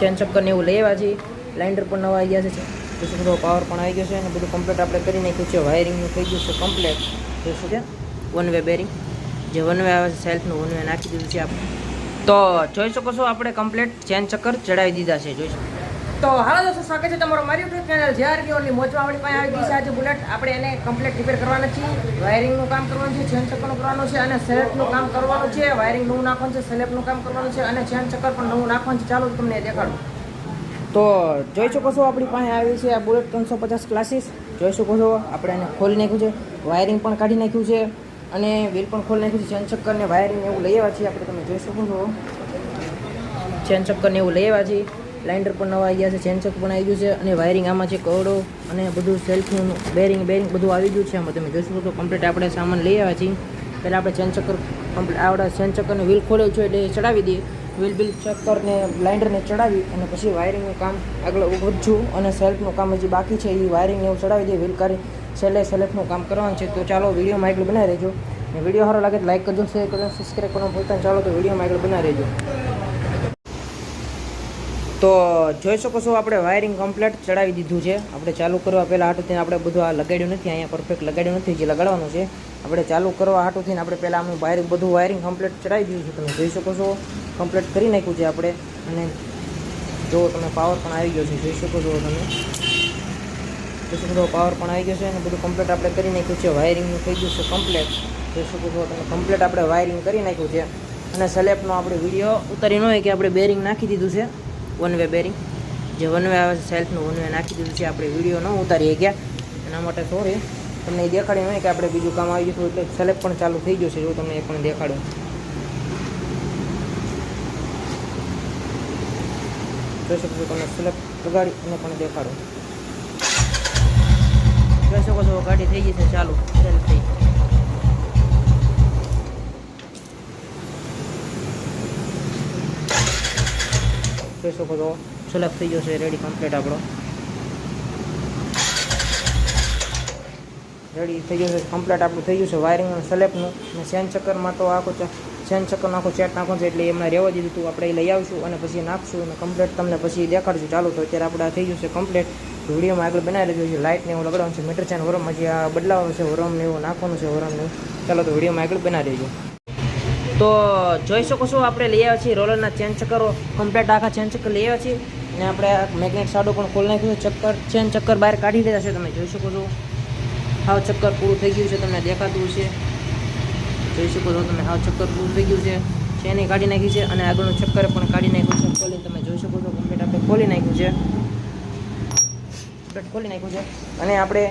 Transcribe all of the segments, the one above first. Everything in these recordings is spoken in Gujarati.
ચેન ચક્કર ને એવું લઈ આવ્યા છીએ. લાઇન્ડર પણ નવા આવી ગયા છે જોઈ થોડો પાવર પણ આવી ગયો છે અને બધું કમ્પ્લીટ આપણે કરી નાખ્યું છે. વાયરિંગનું થઈ ગયું છે કમ્પ્લીટ શકો છો? વન વે બેરિંગ જે વન વે આવે છે સેલ્ફનું વન વે નાખી દીધું છે આપણે. તો જોઈ શકો છો, આપણે કમ્પ્લીટ ચેન ચક્કર ચડાવી દીધા છે. જોઈ શકો. તો હાલો દોસ્તો, સ્વાગત છે તમારો મારી યુટ્યુબ ચેનલ જ્યાર કે ઓનલી મોચવા આપણી પાસે આવી ગઈ છે. આજે બુલેટ આપણે એને કમ્પ્લીટ રિપેર કરવાના છીએ. વાયરિંગનું કામ કરવાનું છે ચેન ચક્કરનું કરવાનું છે અને સેલેપનું કામ કરવાનું છે. વાયરિંગ નવું નાખવાનું છે સેલેપનું કામ કરવાનું છે અને ચેન ચક્કર પણ નવું નાખવાનું છે. ચાલો તમને દેખાડું. તો જોઈ શકો છો આપણી પાસે આવી છે આ બુલેટ ત્રણસો પચાસ ક્લાસીસ જોઈ શકો છો આપણે એને ખોલી નાખ્યું છે. વાયરિંગ પણ કાઢી નાખ્યું છે અને વ્હીલ પણ ખોલી નાખ્યું છે. ચેન ચક્કર ને વાયરિંગ એવું લઈ આવ્યા છીએ આપણે, તમે જોઈ શકો છો. ચેન ચક્કર ને એવું લઈ આવ્યા છીએ. લાઇન્ડર પણ નવા આવી ગયા છે, ચેનચક પણ આવી ગયું છે અને વાયરિંગ આમાં છે, કવડો અને બધું સેલ્ફનું બેરિંગ બેરિંગ બધું આવી ગયું છે. આમાં તમે જોઈ શકો છો કમ્પ્લીટ આપણે સામાન લઈ આવ્યા છીએ. પહેલાં આપણે ચેન ચક્કર કમ્પ્લીટ આવડા ચેન ચક્કરને વ્હીલ ખોલ્યો છે એટલે ચડાવી દઈએ. વ્હીલ બિલ ચક્કરને, લાઇન્ડરને ચડાવી અને પછી વાયરિંગનું કામ આગળ વધશું અને સેલ્ફનું કામ હજી બાકી છે. એ વાયરિંગ એવું ચડાવી દઈએ વ્હીલ કરી છેલ્લે સેલ્ફનું કામ કરવાનું છે. તો ચાલો વિડીયોમાં આગળ બનાવી રહેજો વીડિયો સારો લાગે તો લાઇક કરજો શેર કરજો સબસ્ક્રાઈબ કરવાનું ભૂલતા ચાલો તો વિડીયોમાં આગળ બનાવી રહેજો તો જોઈ શકો છો આપણે વાયરિંગ કમ્પ્લીટ ચડાવી દીધું છે. આપણે ચાલુ કરવા પહેલાં હાટુથી આપણે બધું આ લગાડ્યું નથી, અહીંયા પરફેક્ટ લગાડ્યું નથી, જે લગાડવાનું છે. આપણે ચાલુ કરવા હાટુથી આપણે પહેલાં આનું વાયરિંગ બધું વાયરિંગ કમ્પ્લીટ ચડાવી દીધું છે. તમે જોઈ શકો છો કમ્પ્લીટ કરી નાખ્યું છે આપણે. અને જો તમે પાવર પણ આવી ગયો છે, જોઈ શકો છો તમે. જોઈ શકો પાવર પણ આવી ગયો છે અને બધું કમ્પ્લીટ આપણે કરી નાખ્યું છે. વાયરિંગનું થઈ ગયું છે કમ્પ્લીટ જોઈ શકો છો તમે કમ્પ્લીટ આપણે વાયરિંગ કરી નાખ્યું છે. અને સ્લેબનો આપણે વીડિયો ઉતારી ન હોય કે આપણે બેરિંગ નાખી દીધું છે. વન વે બેરિંગ જે વન વે આવે છે સેલ્ફનું વન વે નાખી દીધું છે આપણે વીડિયો ન ઉતારી ગયા. એના માટે સોરી તમને એ દેખાડી નહીં કે આપણે બીજું કામ આવી ગયું એટલે સ્લેબ પણ ચાલુ થઈ ગયું છે જો તમને એ પણ દેખાડું જોઈ શકો છો તમને સ્લેબ લગાડી અને પણ દેખાડું જોઈ શકો છો, ગાડી થઈ ગઈ છે ચાલુ. સેલ્ફ થઈ જોઈ શકો છો સ્લેબ થઈ ગયો છે રેડી કમ્પ્લીટ આપણો. રેડી થઈ જશે છે કમ્પ્લીટ આપણું થઈ ગયું છે વાયરિંગ અને સ્લેબનું અને સેન ચક્કરમાં તો આખો સેન ચક્કર આખો ચેટ નાખો છે, એટલે એમને રહેવા દીધું હતું આપણે એ લઈ આવીશું અને પછી નાખશું અને કમ્પ્લીટ તમને પછી દેખાડશું. ચાલુ તો અત્યારે આપણે થઈ ગયું છે કમ્પ્લીટ વિડીયોમાં આગળ બનાવી લેજો છે લાઇટને એવું લગાડવાનું છે મીટર છે વરમ હજી આ બદલાવાનું છે વરમને એવું નાખવાનું છે, વરમ ને એવું. ચાલો તો વિડીયોમાં આગળ બનાવી દેજો. તો જોઈ શકો છો, આપણે લઈ આવ્યા છીએ રોલરના ચેન ચક્કરો કમ્પ્લેટ આખા ચેન ચક્કર લઈ આવ્યા છીએ. અને આપણે મેગ્નેટ સાડો પણ ખોલી નાખ્યું ચક્કર, ચેન ચક્કર બહાર કાઢી લીધા છે, તમે જોઈ શકો છો. હાવ ચક્કર પૂરું થઈ ગયું છે, તમને દેખાતું છે જોઈ શકો છો તમે, હાવ ચક્કર પૂરું થઈ ગયું છે. ચેની કાઢી નાખી છે અને આગળનું ચક્કર પણ કાઢી નાખ્યું છે, ખોલીને તમે જોઈ શકો છો કમ્પ્લેટ આપણે ખોલી નાખ્યું છે. ખોલી નાખ્યું છે. અને આપણે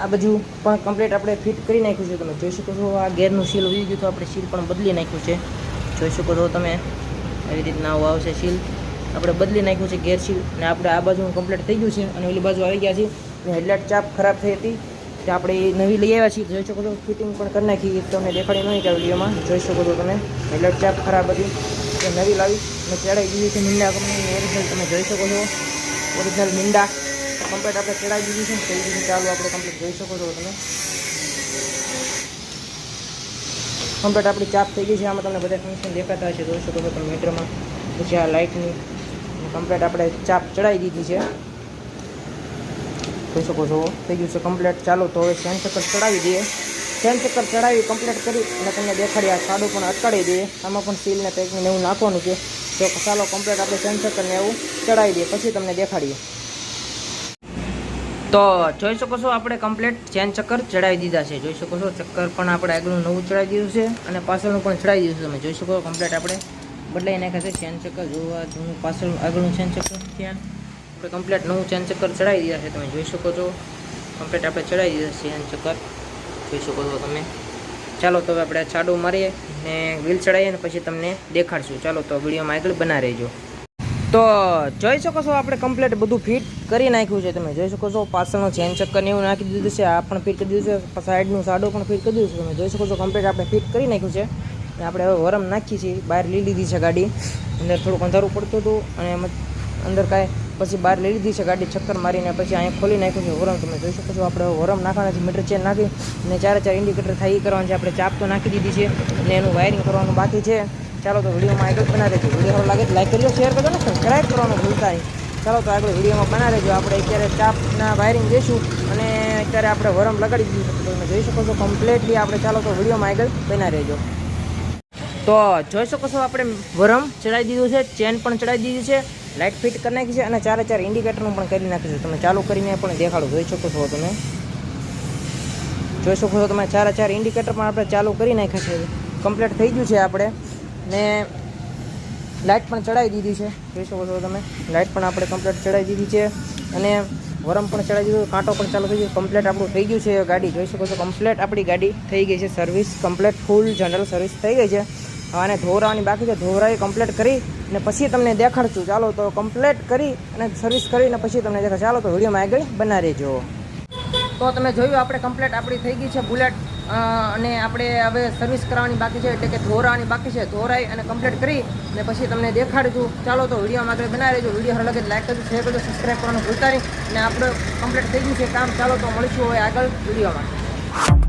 આ બધું પણ કમ્પ્લીટ આપણે ફિટ કરી નાખ્યું છે. તમે જોઈ શકો છો, આ ગેરનું સીલ ઉડી ગયું તો આપણે સીલ પણ બદલી નાખ્યું છે. જોઈ શકો છો તમે, આવી રીતના આવું આવશે સીલ આપણે બદલી નાખ્યું છે ગેર સીલ અને આપણે આ બાજુ કમ્પ્લીટ થઈ ગયું છે અને ઓલી બાજુ આવી ગયા છે અને હેડલાઇટ ચાપ ખરાબ થઈ હતી. તે આપણે નવી લઈ આવ્યા છીએ. જોઈ શકો છો ફિટિંગ પણ કરી નાખી તમને દેખાડી નહીં કે વિડીયોમાં. જોઈ શકો છો તમે હેડલાઇટ ચાપ ખરાબ હતી. તે નવી લાવી અને ચડાવી દીધી છે મીંડા કંપનીની ઓરિજિનલ તમે જોઈ શકો છો. ઓરિજિનલ મીંડા કમ્પ્લીટ આપણે ચડાવી દીધી છે ને કઈ રીતે ચાલુ આપણે કમ્પ્લીટ જોઈ શકો છો તમે. કમ્પ્લીટ આપણી ચાપ થઈ ગઈ છે. આમાં તમને બધા ફંક્શન દેખાતા હશે જોઈ શકો છો તમે મીટરમાં પછી આ લાઇટની કમ્પ્લીટ આપણે ચાપ ચડાવી દીધી છે. જોઈ શકો છો, થઈ ગયું છે કમ્પ્લીટ ચાલો તો હવે સેન ચક્કર ચડાવી દઈએ. સેન ચક્કર ચડાવી કમ્પ્લીટ કરી અને તમને દેખાડી આ સાડું પણ અટકાડી દઈએ. આમાં પણ સીલને પેકિંગ એવું નાખવાનું છે. તો ચાલો કમ્પ્લીટ આપણે સેન ચક્કરને એવું ચડાવી દઈએ. પછી તમને દેખાડીએ. તો જોઈ શકો છો આપણે કમ્પ્લીટ ચેન ચક્કર ચડાવી દીધા છે. જોઈ શકો છો ચક્કર પણ આપણે આગળનું નવું ચડાવી દીધું છે અને પાછળનું પણ ચડાવી દીધું છે. તમે જોઈ શકો કમ્પ્લીટ આપણે બદલાઈ નાખ્યા છે ચેન ચક્કર. જોવા જૂનું પાછળ આગળનું ચેન ચક્કર ચેન. આપણે કમ્પ્લીટ નવું ચેન ચક્કર ચડાવી દીધા છે. તમે જોઈ શકો છો કમ્પ્લીટ આપણે ચડાવી દીધા છે ચેન ચક્કર. જોઈ શકો છો તમે. ચાલો તો આપણે છાડું મારીએ ને વ્હીલ ચડાવીએ ને પછી તમને દેખાડશું. ચાલો તો વિડીયોમાં આગળ બના રહેજો. તો જોઈ શકો છો આપણે કમ્પ્લીટ બધું ફિટ કરી નાખ્યું છે તમે. જોઈ શકો છો પાછળનો ચેન ચક્કર ને એવું નાખી દીધું છે. આ પણ ફિટ કરી દીધું છે. સાઈડનું સાડો પણ ફિટ કરી દીધું છે તમે. જોઈ શકો છો કમ્પ્લીટ આપણે ફિટ કરી નાખ્યું છે. અને આપણે હવે વરમ નાખીએ છીએ બહાર લઈ લીધી છે ગાડી. અંદર થોડુંક અંધારું પડતું હતું અને અંદર કાંઈ પછી બહાર લઈ લીધી છે ગાડી ચક્કર મારીને પછી અહીંયા ખોલી નાખ્યું છે વરમ. તમે જોઈ શકો છો આપણે વરમ નાખવાના છે. મીટર ચેન નાખી અને ચારે ચાર ઇન્ડિકેટર થાય એ કરવાનું છે. આપણે ચાપ તો નાખી દીધી છે અને એનું વાયરિંગ કરવાનું બાકી છે. ચાલો તો વિડીયોમાં આગળ બના દેજો વીડિયો સારો લાગે લાઈક કરજો શેર કરજો ને સબસ્ક્રાઈબ કરવાનું ભૂલતા નહીં. ચાલો તો આગળ વિડીયોમાં બના દેજો આપણે અત્યારે ચાપના વાયરિંગ જઈશું અને અત્યારે આપણે વરમ લગાડી દીધું તમે જોઈ શકો છો કમ્પ્લીટલી આપણે ચાલો તો વિડીયોમાં આગળ બના રહેજો. તો જોઈ શકો છો આપણે વરમ ચડાવી દીધું છે ચેન પણ ચડાવી દીધી છે લાઇટ ફિટ કરી નાખી છે અને ચારે ચાર ઇન્ડિકેટરનું પણ કરી નાખ્યું છે. તમે ચાલુ કરીને પણ દેખાડો, જોઈ શકો છો તમે. જોઈ શકો છો તમે, ચારે ચાર ઇન્ડિકેટર પણ આપણે ચાલુ કરી નાખ્યા છે. કમ્પ્લીટ થઈ ગયું છે આપણે. ને લાઇટ પણ ચડાવી દીધી છે. જોઈ શકો છો તમે. લાઇટ પણ આપણે કમ્પ્લીટ ચડાવી દીધી છે. અને વરમ પણ ચડાવી દીધું. કાંટો પણ ચાલુ થઈ ગયો. કમ્પ્લેટ આપણું થઈ ગયું છે ગાડી. જોઈ શકો છો કમ્પ્લેટ આપણી ગાડી થઈ ગઈ છે service complete full general service થઈ ગઈ છે. આને ધોરાવાની બાકી છે. ધોરાવી કમ્પ્લેટ કરી અને પછી તમને દેખાડશું. ચાલો તો કમ્પ્લેટ કરી અને સર્વિસ કરીને પછી તમને દેખાડ ચાલો તો વિડીયોમાં આગળ બનાવી રહેજો. તો તમે જોયું, આપણે કમ્પ્લેટ આપણી થઈ ગઈ છે. બુલેટ અને આપણે હવે સર્વિસ કરાવવાની બાકી છે, એટલે કે ધોરાવાની બાકી છે. ધોરાઈ અને કમ્પ્લીટ કરી અને પછી તમને દેખાડીશું ચાલો તો વિડીયોમાં આગળ બનાવી રહેજો. વીડિયો હર લગે લાઈક કરજો શેર કરજો સબસ્ક્રાઈબ કરવાનું ભૂલતા નહીં. અને આપણે કમ્પ્લીટ થઈ ગયું છે કામ. ચાલો તો મળીશું હવે આગળ વિડીયોમાં.